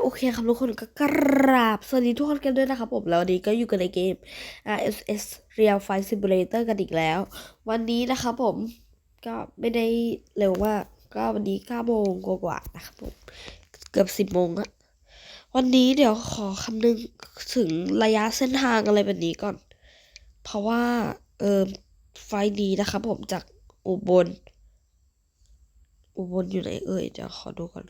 โอเคครับทุกคนก็กราบ สวัสดีทุกคนกันด้วยนะครับผมแล้ววันนี้ก็อยู่กันในเกม RSS Real Flight Simulator กันอีกแล้ว วันนี้นะครับผมก็ไม่ได้เร็วมาก ก็วันนี้9โมงกว่าๆนะครับผม เกือบ 10โมงอะวันนี้เดี๋ยวขอคำนึงถึงระยะเส้นทางอะไรแบบนี้ก่อน เพราะว่า เออไฟล์นี้นะครับผมจากอุบล อุบลอยู่ไหนเอ่ยเดี๋ยวขอดูก่อน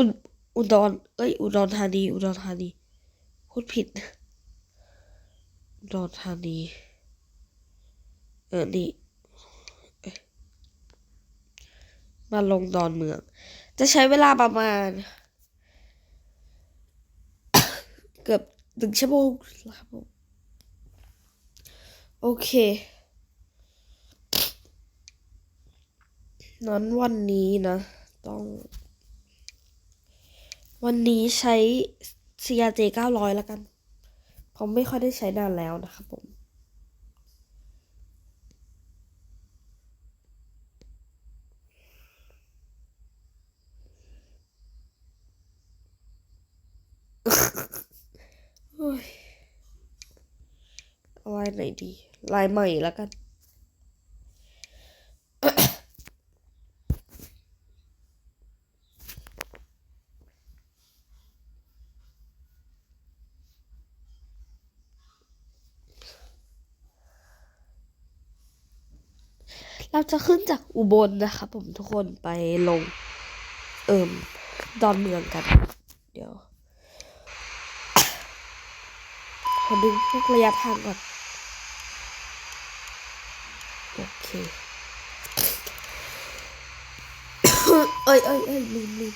อุดอุดรเอ้ย อุดรธานี อุดรธานี พูดผิด อุดรธานี เออ นี่มาลงดอนเมือง จะใช้เวลาประมาณ เกือบหนึ่งชั่วโมงครับผมโอเค นั้นวันนี้นะ ต้อง วันนี้ใช้ CRJ 900 แล้วกัน ผมไม่ค่อยได้ใช้นานแล้วนะครับผมอ้ยเอาลายไหนดี ลายใหม่แล้วกัน เราจะขึ้นจากอุบลนะครับผมทุกคนไปลง เอิมดอนเมืองกัน เดี๋ยวขอดึงพวกระยะทางก่อน โอเค เอ้ยเอ้ยเอ้ยลืมลืม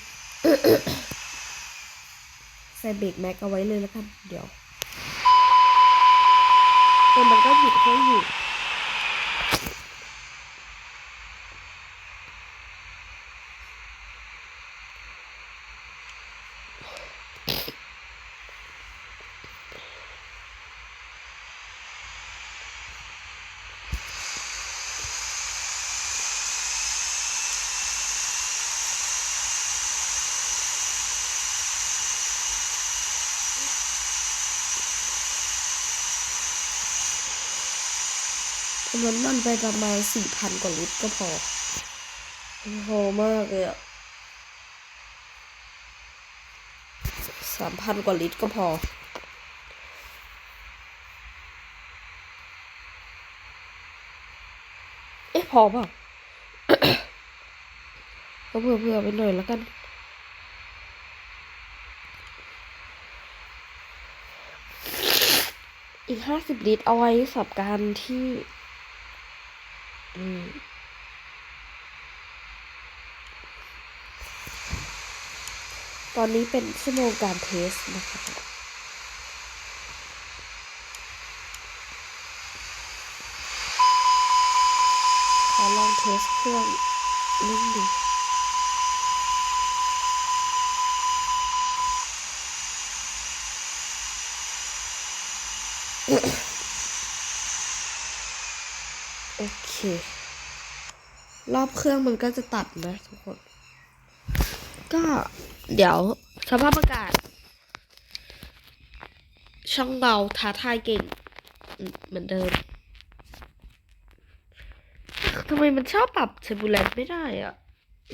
ใส่เบรกแม็กเอาไว้เลยแล้วกัน เดี๋ยวเออมันก็หยุดให้อยู่ เอาน้ำมันไปประมาณสี่พันกว่าลิตรก็พอ พอมากเลยอะสามพันกว่าลิตรก็พอ เอ๊ะ พอเปล่าก็เผื่อเผื่อไปหน่อยแล้วกัน อีกห้าสิบลิตรเอาไว้สำหรับการที่ อืมตอนนี้เป็นชั่วโมงการเทสนะครับขอลองเทสเครื่องเล่นดูโอ เค รอบเครื่องมันก็จะตัดนะทุกคน ก็เดี๋ยวสภาพอากาศ ช่องเราท้าทายเก่งเหมือนเดิมทำไมมันชอบปรับเทบูเลตไม่ได้อะ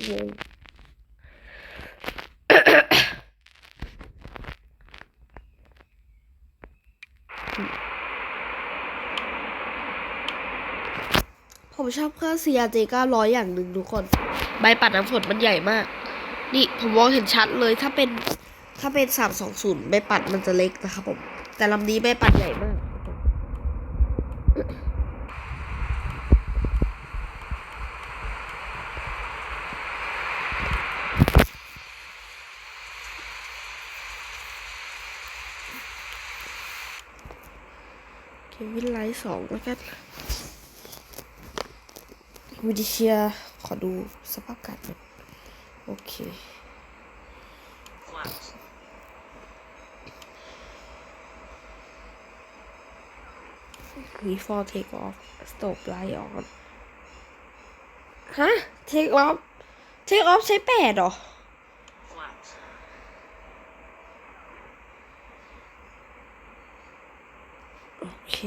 งง ชอบเครื่อง CRJ 900 อย่างหนึ่งทุกคน ใบปัดน้ำฝนมันใหญ่มาก นี่ผมมองเห็นชัดเลยถ้าเป็นถ้าเป็น 320 ใบปัดมันจะเล็กนะครับผม แต่ลำนี้ใบปัดใหญ่มากวินไลท์สองแล้วกัน วิดิเชียขอดูสภาพอากาศหน่อยโอเค before take off stop light on ฮะ take off เทคออฟใช้แปดเหรอโอเค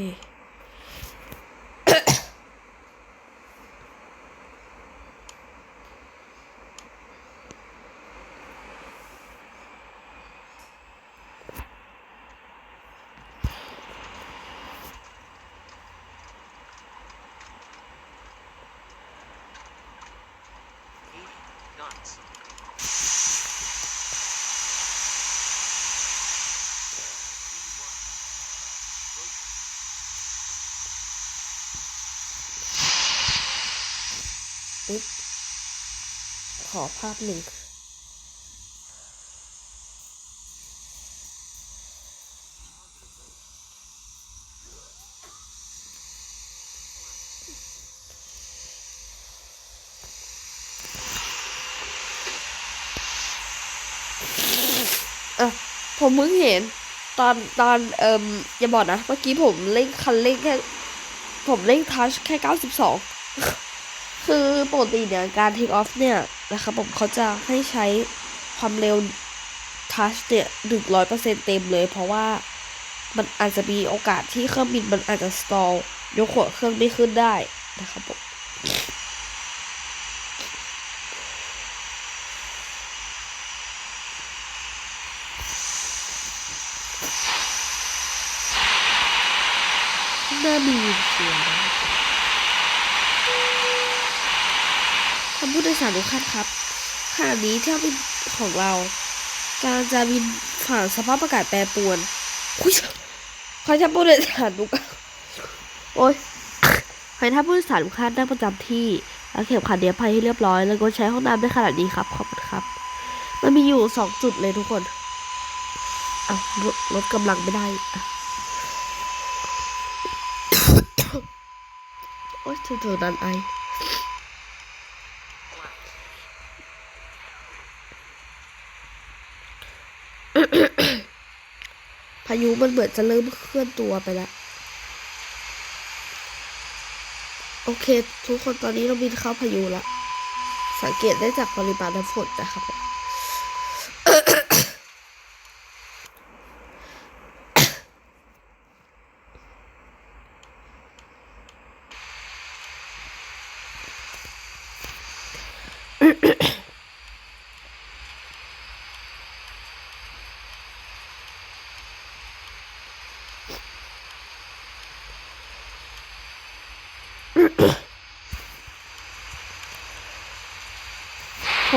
X ขอภาพหนึ่ง เพิ่งเห็น ตอนตอนเอ่มอย่าบอกนะ เมื่อกี้ผมเล่นคันเร่งแค่ผมเล่นทัชแค่เก้าสิบสองคือปกติเนี่ยการ take off เนี่ยนะครับผมเขาจะให้ใช้ความเร็วทัชเนี่ยหนึ่งร้อยเปอร์เซ็นเต็มเลย เพราะว่ามันอาจจะมีโอกาสที่เครื่องบินมันอาจจะสตอลยกหัวเครื่องไม่ขึ้นได้นะครับผม น่ามีเสียงท่านผู้โด ยสารทุกท่านครับขณะนี้เที่ยวบินของเรากำลังจะบินผ่านสภาพอากาศแปรปรวนคุยขอให้ท่านผู้โดยสารทุกโอ้ยขอให้านผู้โดยสารทุกท่านนั่งประจำที่แล้วเข็มขัดนิรภัยให้เรียบร้อย แล้วก็ใช้ห้องน้ำได้ขนาดนี้ครับขอบคุณครับ มันมีอยู่สองจุดเลยทุกคนอะรถรถกำลังไม่ได้อะโอ๊ยเธอๆดันไอ พายุมันเหมือนจะเริ่มเคลื่อนตัวไปแล้ว โอเค ทุกคนตอนนี้เราบินเข้าพายุละสังเกตได้จากปริมาณน้ำฝนนะครับ ผ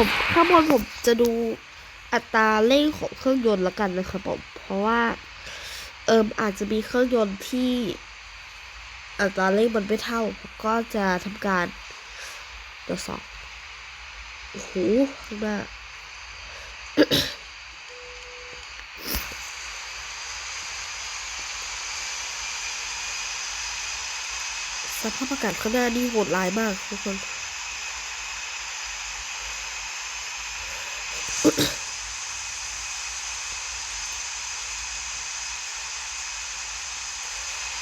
มข้างบนผมจะดูอัตราเร่งของเครื่องยนต์ละกันนะครับผม เพราะว่า เอิมอาจจะมีเครื่องยนต์ที่อัตราเร่งมันไม่เท่าผมก็จะทำการตรวจสอบโอ้โหข้างหน้า ภาพอากาศข้างหน้านี่โหดร้ายมากทุกคน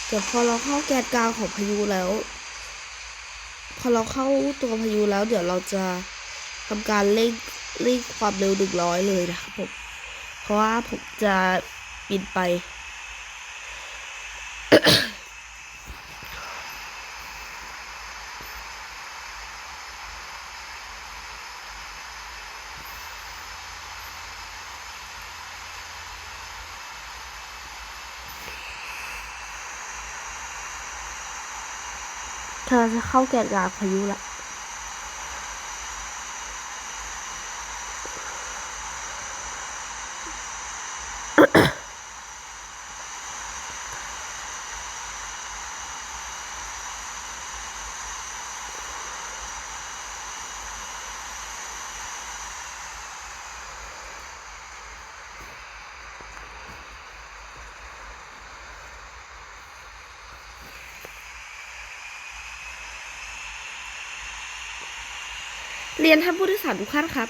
เดี๋ยวพอเราเข้าแกนกลางของพายุแล้ว พอเราเข้าตัวพายุแล้ว เดี๋ยวเราจะทำการเร่งเร่งความเร็วหนึ่งร้อยเลยนะครับผม เพราะว่าผมจะบินไป เธอจะเข้าแกนกลางพายุละ เรียนท่านผู้โดยสารทุกท่านครับ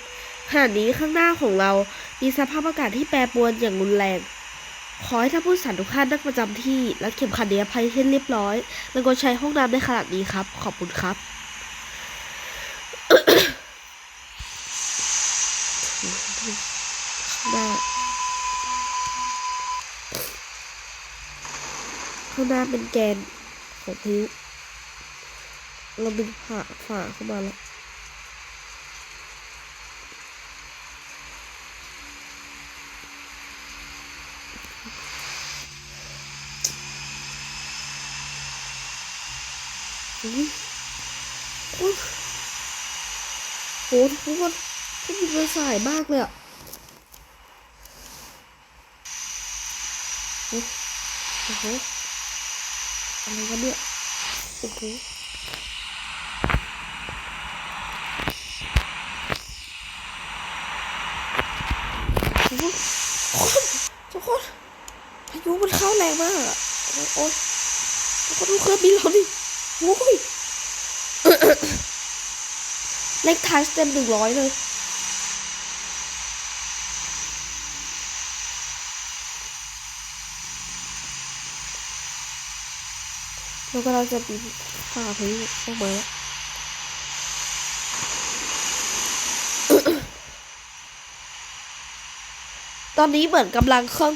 ขณะนี้ข้างหน้าของเรา มีสภาพอากาศที่แปรปรวนอย่างรุนแรง ขอให้ท่านผู้โดยสารทุกท่านนั่งประจำที่ และเข็มขัดนิรภัยให้เรียบร้อย แล้วก็ใช้ห้องน้ำในขณะนี้ครับ ขอบคุณครับข้างหน้าข้างหน้าเป็นแกนของพายุเราบินผ่าฝ่าเข้ามาแล้ว อุ้ยอุ้ยโหทุกคนทุกคนเป็นสายมากเลยอะโอ้โหอะไรกันเนี่ยโอ้โหโอ้โหทุกคนพายุมันเข้าแรงมากอะโอ้ยโอ้ยทุกคนดูเครื่องบินเราดิ อ้ยเลขท้ายเต็มหนึ่งร้อยเลยเรากำลังจะปีนฝ่าพายุออกมาแล้วตอนนี้เหมือนกำลังเครื่อง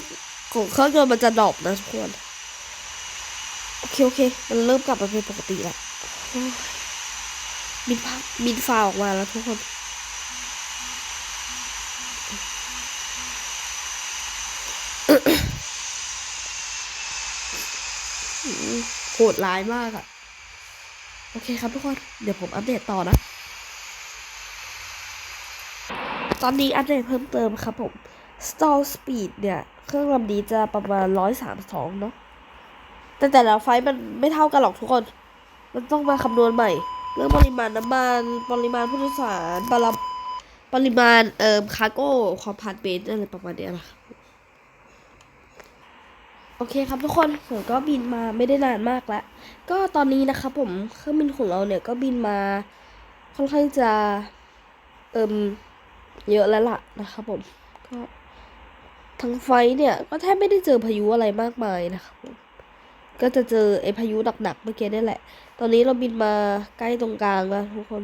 ของเครื่องยนต์มันจะดรอปนะทุกคน โอเค โอเค มันเริ่มกลับมาเป็นปกติแล้วบินฟ้าบินฟ้าออกมาแล้วทุกคน โหดร้ายมากอะโอเคครับทุกคน เดี๋ยวผมอัปเดตต่อนะ ตอนนี้อัปเดตเพิ่มเติมครับผม stall speed เนี่ย เครื่องลำนี้จะประมาณร้อยสามสองเนาะ แต่แต่ละไฟมันไม่เท่ากันหรอกทุกคน มันต้องมาคำนวณใหม่ เรื่องปริมาณน้ำมันปริมาณผู้โดยสารปริปริมาณเอ่อคาร์โก้คอมพาร์ตเมนต์อะไรประมาณเนี้ยนะโอเคครับทุกคนผมก็บินมาไม่ได้นานมากแล้ว ก็ตอนนี้นะครับผมเครื่องบินของเราเนี่ยก็บินมาค่อนข้างจะเอิมเยอะแล้วล่ะนะครับผมก็ทั้งไฟเนี่ยก็แทบไม่ได้เจอพายุอะไรมากมายนะครับผม ก็จะเจอไอพายุหนักๆเมื่อกี้นี่แหละ ตอนนี้เราบินมาใกล้ตรงกลางแล้วทุกคน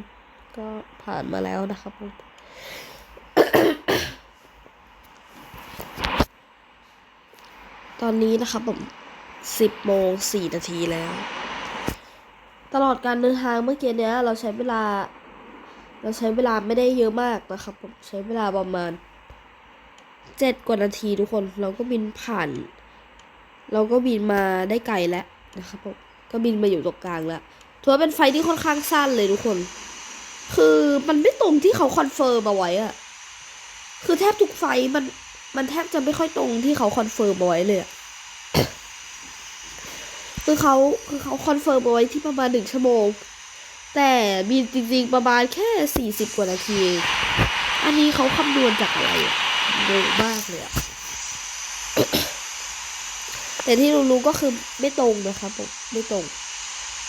ก็ผ่านมาแล้วนะครับผมตอนนี้นะครับผมสิบโมงสี่นาทีแล้ว ตลอดการเดินทางเมื่อกี้เนี้ย เราใช้เวลา เราใช้เวลาไม่ได้เยอะมากนะครับผมใช้เวลาประมาณเจ็ดกว่านาทีทุกคน เราก็บินผ่าน เราก็บินมาได้ไกลแล้วนะครับผมก็บินมาอยู่ตรงกลางแล้วถือว่าเป็นไฟที่ค่อนข้างสั้นเลยทุกคน คือมันไม่ตรงที่เขาคอนเฟิร์มเอาไว้อะคือแทบทุกไฟมันมันแทบจะไม่ค่อยตรงที่เขาคอนเฟิร์มเอาไว้เลยอะคือเขาคือเขาคอนเฟิร์มเอาไว้ที่ประมาณหนึ่งชั่วโมง แต่บินจริงๆประมาณแค่สี่สิบกว่านาทีเองอันนี้เขาคำนวณจากอะไรอะงงมากเลยอะ แต่ที่รู้ๆก็คือไม่ตรงนะครับผมไม่ตรง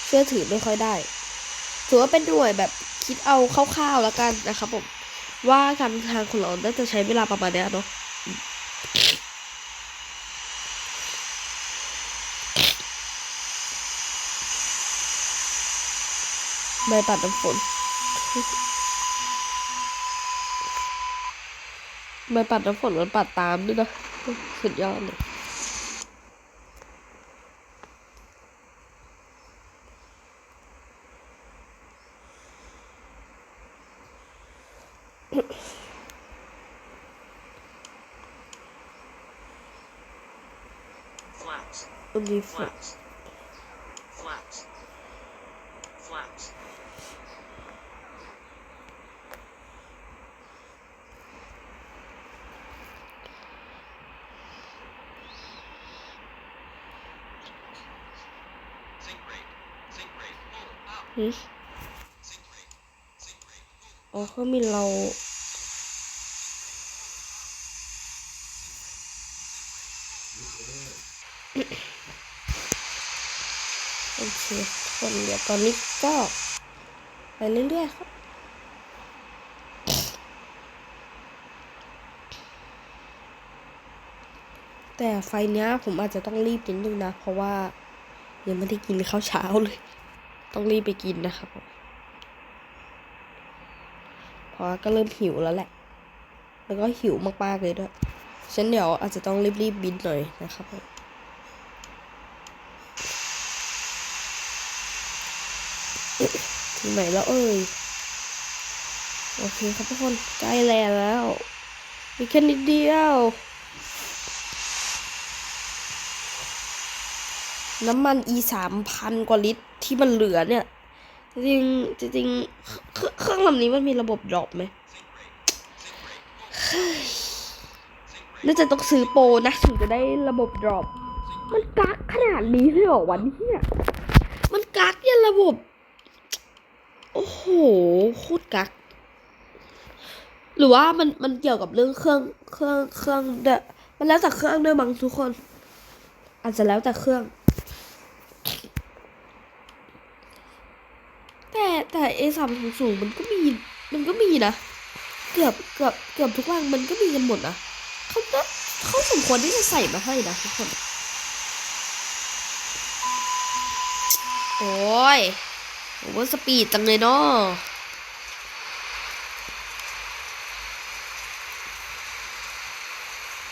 เชื่อถือไม่ค่อยได้ ถือว่าเป็นหน่วยแบบคิดเอาคร่าวๆแล้วกันนะครับผมว่าการทางของเราน่าจะใช้เวลาประมาณเนี้ยเนาะใบปัดน้ำฝนใบปัดน้ำฝนมันปัดตามด้วยนะ สุดยอดเลย rate. Sink rate. Pull อ๋อเครื่องบินเรา โอเคนเดี๋ยวตอนนี้ก็ไปเรื่อยๆครับแต่ไฟเนี้ยผมอาจจะต้องรีบนิดนึงนะ เพราะว่ายังไม่ได้กินข้าวเช้าเลย ต้องรีบไปกินนะครับเพราะก็เริ่มหิวแล้วแหละ แล้วก็หิวมากๆเลยด้วยฉันเดี๋ยวอาจจะต้องรีบๆบินหน่อยนะครับ ผมถึงไหนแล้วเอ่ยโอเคครับทุกคนใกล้แลนด์แล้วมีแค่นิดเดียวน้ำมัน e สามพันกว่าลิตรที่มันเหลือเนี่ย จริงๆจริงๆเครื่องเครื่องลำนี้มันมีระบบดรอปไหมน่าจะต้องซื้อโปรนะถึงจะได้ระบบดรอปมันกักขนาดนี้เลยเหรอวันนี้มันกักยันระบบ โอ้โหโคตรกัก หรือว่ามันมันเกี่ยวกับเรื่องเครื่องเครื่องเครื่องเดมันแล้วแต่เครื่องด้วยมั้งทุกคน อาจจะแล้วแต่เครื่อง แต่แต่เอสามสูงมันก็มีมันก็มีนะ เกือบเกือบเกือบทุกวันมันก็มีกันหมดนะเขาเขาสมควรที่จะใส่มาให้นะทุกคน โอ้ย โอ้สปีดจังเลยเนาะ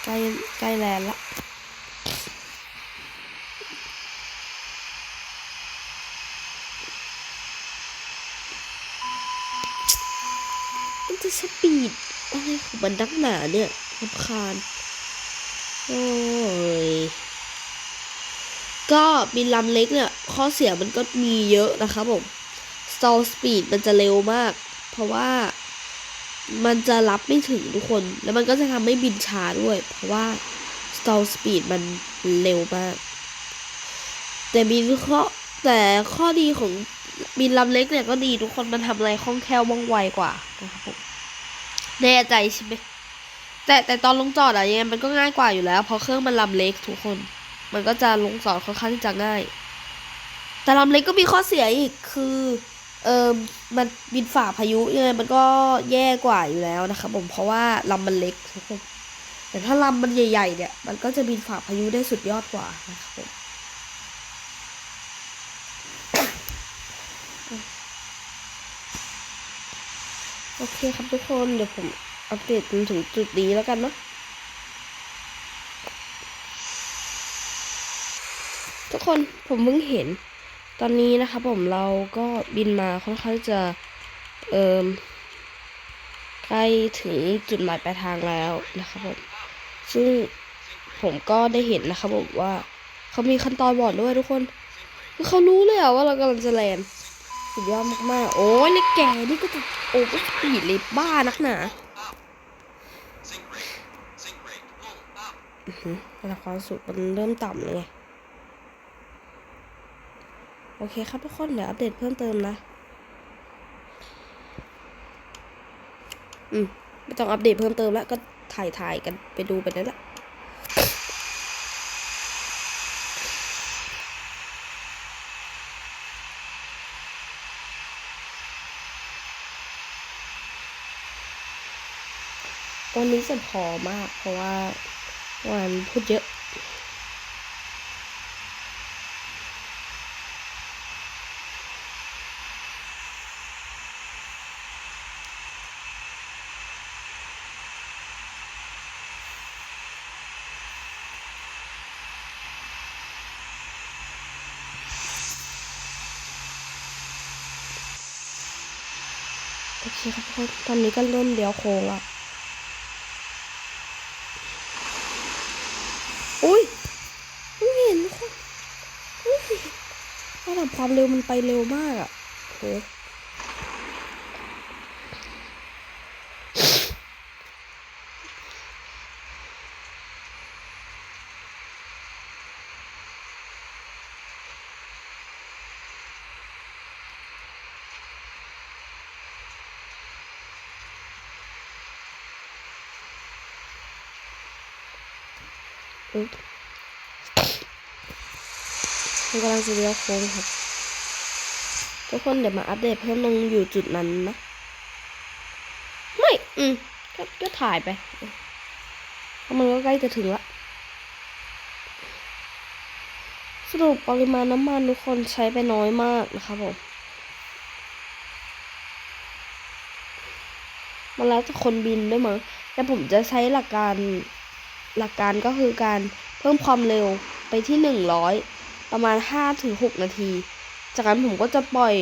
ใกล้ใกล้แลนละมันจะสปีดอะไรของมันนักหนาเนี่ยรำคาญโอ้ย ก็บินลำเล็กเนี่ย ข้อเสียมันก็มีเยอะนะครับผม stall speed มันจะเร็วมาก เพราะว่ามันจะรับไม่ถึงทุกคน แล้วมันก็จะทำให้บินช้าด้วย เพราะว่า stall speed มันเร็วมาก แต่บินข้อแต่ข้อดีของบินลำเล็กเนี่ยก็ดีทุกคนมันทำอะไรคล่องแคล่วว่องไวกว่านะครับผมแน่ใจใช่ไหมแต่แต่ตอนลงจอดอะยังไงมันก็ง่ายกว่าอยู่แล้ว เพราะเครื่องมันลำเล็กทุกคน มันก็จะลงจอดค่อนข้างที่จะง่าย แต่ลำเล็กก็มีข้อเสียอีกคือเออมันบินฝ่าพายุยังไงมันก็แย่กว่าอยู่แล้วนะครับผมเพราะว่าลำมันเล็กทุกคนแต่ถ้าลำมันใหญ่ๆเนี่ย มันก็จะบินฝ่าพายุได้สุดยอดกว่านะครับผมโอเคครับทุกคนเดี๋ยวผมอัปเดตจนถึงจุดนี้แล้วกันเนาะ ทุกคนผมเพิ่งเห็น ตอนนี้นะครับผมเราก็บินมาค่อนข้างจะเอ่มใกล้ถึงจุดหมายปลายทางแล้วนะครับผมซึ่งผมก็ได้เห็นนะครับผมว่าเขามีขั้นตอนบอกด้วยทุกคนคือเขารู้เลยอะว่าเรากำลังจะแลนด์สุดยอดมากๆ โอ้ยแล้วแกนี่ก็จะโอ้ก็สปีดเลยบ้านักหนาอือหือระดับความสุขมันเริ่มต่ำเลย โอเคครับทุกคนเดี๋ยวอัปเดตเพิ่มเติมนะ อืมไม่ต้องอัปเดตเพิ่มเติมแล้วก็ถ่ายถ่ายกันไปดูไปนั่นแหละวันนี้จะพอมากเพราะว่าวันพูดเยอะ โอเคครับทุกคนตอนนี้ก็เริ่มเลี้ยวโค้งแล้วอุ้ยไม่เห็นคนอุ้ยระดับความเร็วมันไปเร็วมากอะ่ะโอุ๊ย มันกำลังจะเลี้ยวโค้งครับทุกคนเดี๋ยวมาอัปเดตเพิ่มลงอยู่จุดนั้นนะ ไม่ อืมก็ก็ถ่ายไปเพราะมันก็ใกล้จะถึงละสรุปปริมาณน้ำมันทุกคนใช้ไปน้อยมากนะครับผมมันแล้วแต่คนบินด้วยมั้งแต่ผมจะใช้หลักการหลักการก็คือการเพิ่มความเร็วไปที่หนึ่งร้อย ประมาณห้าถึงหกนาที จากนั้นผมก็จะปล่อย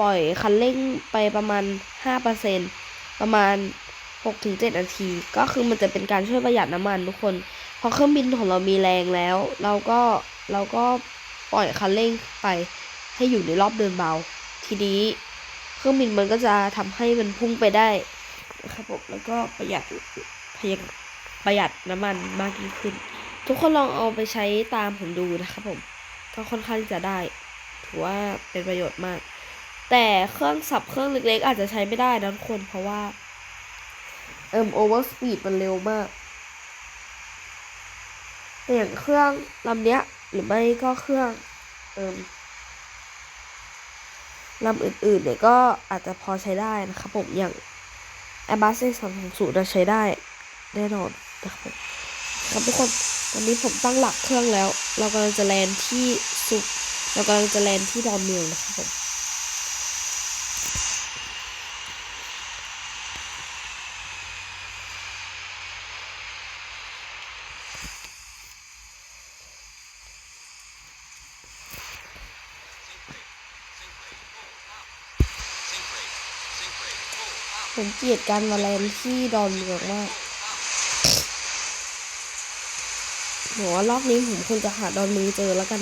ปล่อยคันเร่งไปประมาณห้าเปอร์เซ็นประมาณหกถึงเจ็ดนาที ก็คือมันจะเป็นการช่วยประหยัดน้ำมันทุกคนพอเครื่องบินของเรามีแรงแล้ว เราก็เราก็ปล่อยคันเร่งไปให้อยู่ในรอบเดินเบา ทีนี้เครื่องบินมันก็จะทำให้มันพุ่งไปได้นะครับผมแล้วก็ประหยัดประหยัดประหยัดน้ำมันมากยิ่งขึ้น ทุกคนลองเอาไปใช้ตามผมดูนะครับผม ก็ค่อนข้างจะได้ ถือว่าเป็นประโยชน์มาก แต่เครื่องสับเครื่องเล็กๆ อาจจะใช้ไม่ได้นะทุกคนเพราะว่า เอิมโอเวอร์สปีดมันเร็วมากแต่อย่างเครื่องลำเนี้ย หรือไม่ก็เครื่อง เอิมลำอื่นๆเนี่ยก็อาจจะพอใช้ได้นะครับผมอย่าง Airbus A 3 2 0จะใช้ได้แน่นอนนะครับผม ครับทุกคนตอนนี้ผมตั้งหลักเครื่องแล้ว เรากำลังจะแลนที่สุกเรากำลังจะแลนที่ดอนเมืองนะครับผมผมเกลียดการมาแลนที่ดอนเมืองมาก ผมว่ารอบนี้ผมคงจะหาดอนมืองเจอแล้วกัน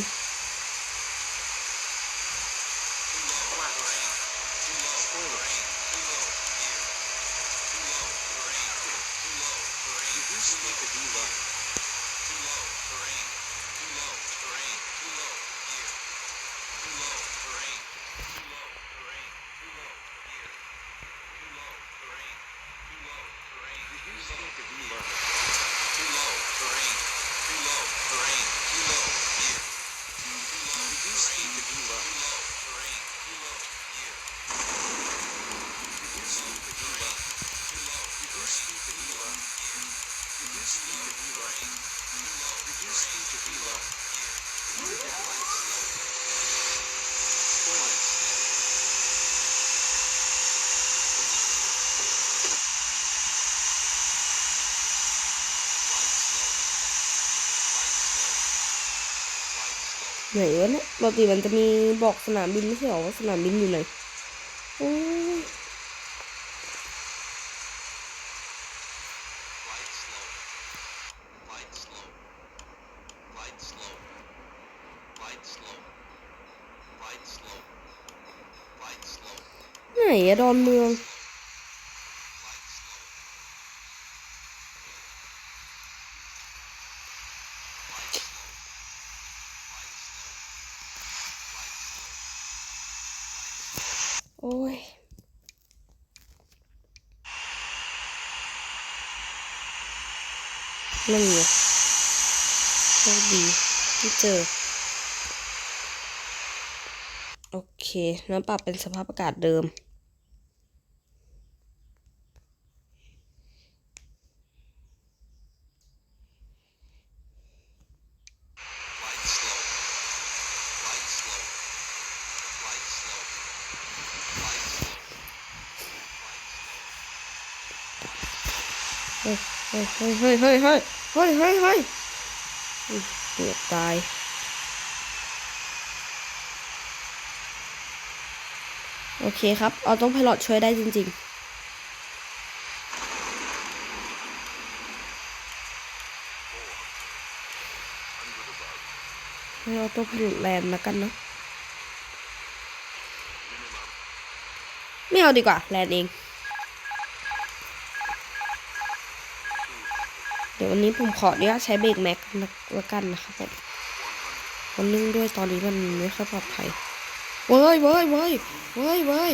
ไหนวะเนี่ยปกติมันจะมีบอกสนามบินไม่ใช่หรอว่าสนามบินอยู่ไหนโอ้ไหนอะดอนเมือง นั่นไงโชคดีที่เจอ โอเค น้ำปรับเป็นสภาพอากาศเดิม Glide เฮ้ยเฮ้ยเฮ้ยเฮ้ยเฮ้ยเฮ้ยเฮ้ยเฮ้ยเกือบตายโอเคครับเอาต้องพลอตช่วยได้จริงๆให้เอาต้องพลอตแลนด์แล้วกันเนาะไม่เอาดีกว่าแลนด์เอง ดี๋ยววันนี้ผมขออนุญาตใช้เบรกแม็กแล้วกันนะครับผมมันนึ่งด้วยตอนนี้มันไม่ค่อยปลอดภัยเว้ยเว้ยเว้ยเว้ยเว้ย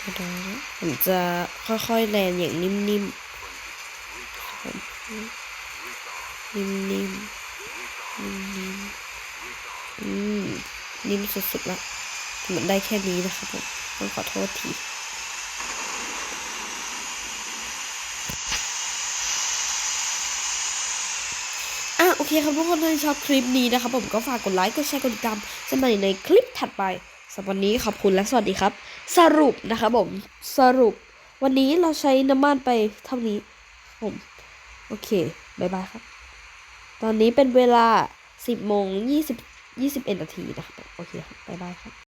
เดี๋ยวนะผมจะค่อยๆแลนอย่างนิ่มๆนิ่มๆนิ่มๆอืมนิ่มสุดๆละเหมือนได้แค่นี้นะครับผมต้องขอโทษที เคครับทุกคนถ้าชอบคลิปนี้นะครับผมก็ฝากกดไลค์กดแชร์กดติดตามสมัยในคลิปถัดไปสำหรับวันนี้ขอบคุณและสวัสดีครับ สรุปนะครับผมสรุป วันนี้เราใช้น้ำมันไปเท่านี้ผมโอเคบายบายครับ ตอนนี้เป็นเวลา 10โมง20 21นาทีนะครับ โอเคครับบายบายครับ